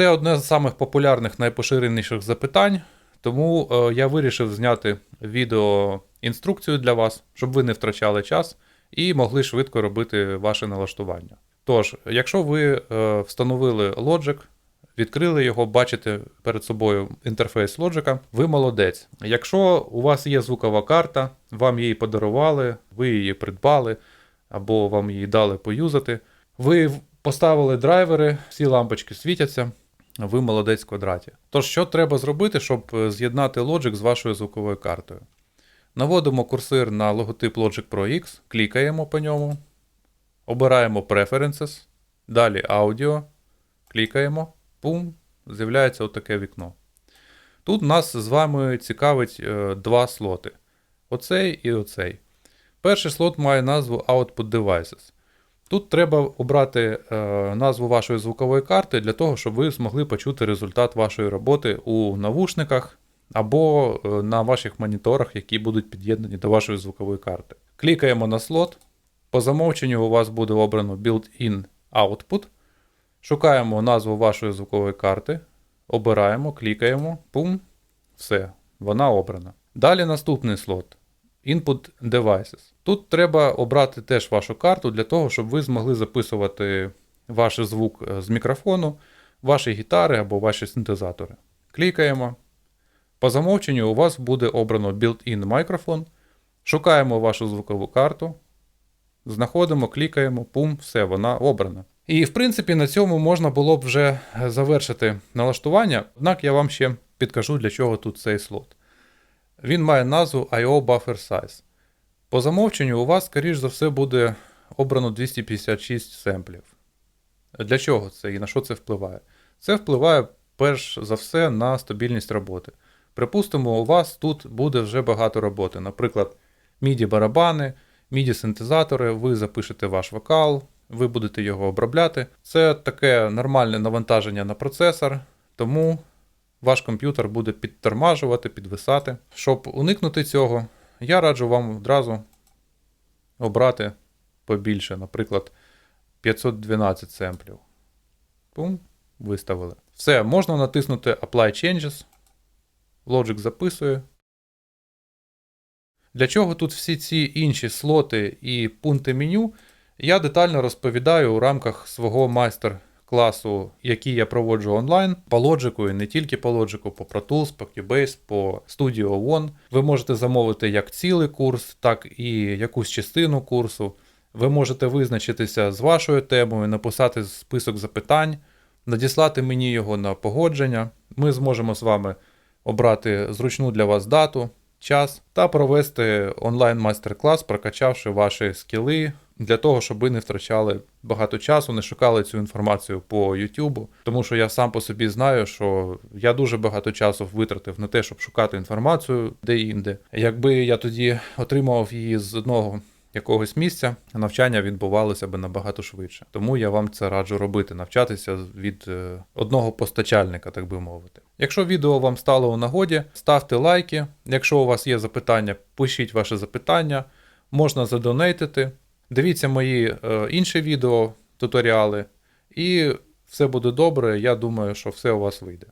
Це одне з самих популярних, найпоширеніших запитань, тому е, я вирішив зняти відео інструкцію для вас, щоб ви не втрачали час і могли швидко робити ваше налаштування. Тож, якщо ви е, встановили Logic, відкрили його, бачите перед собою інтерфейс Logic, ви молодець. Якщо у вас є звукова карта, вам її подарували, ви її придбали або вам її дали поюзати, ви поставили драйвери, всі лампочки світяться, ви молодець в квадраті. Тож, що треба зробити, щоб е, з'єднати Logic з вашою звуковою картою? Наводимо курсир на логотип Logic Pro X, клікаємо по ньому, обираємо Preferences, далі Audio, клікаємо, пум, з'являється отаке вікно. Тут нас з вами цікавить е, два слоти: оцей і оцей. Перший слот має назву Output Devices. Тут треба обрати е, назву вашої звукової карти для того, щоб ви змогли почути результат вашої роботи у навушниках або е, на ваших моніторах, які будуть під'єднані до вашої звукової карти. Клікаємо на слот. По замовченню у вас буде обрано Built-in Output. Шукаємо назву вашої звукової карти, обираємо, клікаємо, пум, все, вона обрана. Далі наступний слот Input Devices. Тут треба обрати теж вашу карту для того, щоб ви змогли записувати ваш звук е, з мікрофону, ваші гітари або ваші синтезатори. Клікаємо. По замовченню у вас буде обрано Built-in мікрофон. Шукаємо вашу звукову карту. Знаходимо, клікаємо, пум, все, вона обрана. І в принципі на цьому можна було б вже завершити налаштування, однак я вам ще підкажу, для чого тут цей слот. Він має назву IO Buffer Size. По замовченню у вас, скоріш за все, буде обрано 256 семплів. Для чого це і на що це впливає? Це впливає перш за все на стабільність роботи. Припустимо, у вас тут буде вже багато роботи. Наприклад, MIDI-барабани, MIDI-синтезатори, ви запишете ваш вокал, ви будете його обробляти. Це таке нормальне навантаження на процесор, тому ваш комп'ютер буде підтормажувати, підвисати. Щоб уникнути цього, я раджу вам одразу обрати побільше, наприклад, 512 семплів. Пум, виставили. Все, можна натиснути Apply Changes. Logic записує. Для чого тут всі ці інші слоти і пункти меню, я детально розповідаю у рамках свого майстер-класу, який я проводжу онлайн, по Logic, і не тільки по Logic, по Pro Tools, по Cubase, по Studio One. Ви можете замовити як цілий курс, так і якусь частину курсу. Ви можете визначитися з вашою темою, написати список запитань, надіслати мені його на погодження. Ми зможемо з вами обрати зручну для вас дату, час та провести онлайн майстер-клас, прокачавши ваші скіли для того, щоб ви не втрачали багато часу, не шукали цю інформацію по YouTube. Тому що я сам по собі знаю, що я дуже багато часу витратив на те, щоб шукати інформацію де-інде. Якби я тоді отримував її з одного якогось місця, навчання відбувалося би набагато швидше. Тому я вам це раджу робити, навчатися від е, одного постачальника, так би мовити. Якщо відео вам стало у нагоді, ставте лайки. Якщо у вас є запитання, пишіть ваші запитання, можна задонейтити. Дивіться мої е, інші відео, туторіали, і все буде добре. Я думаю, що все у вас вийде.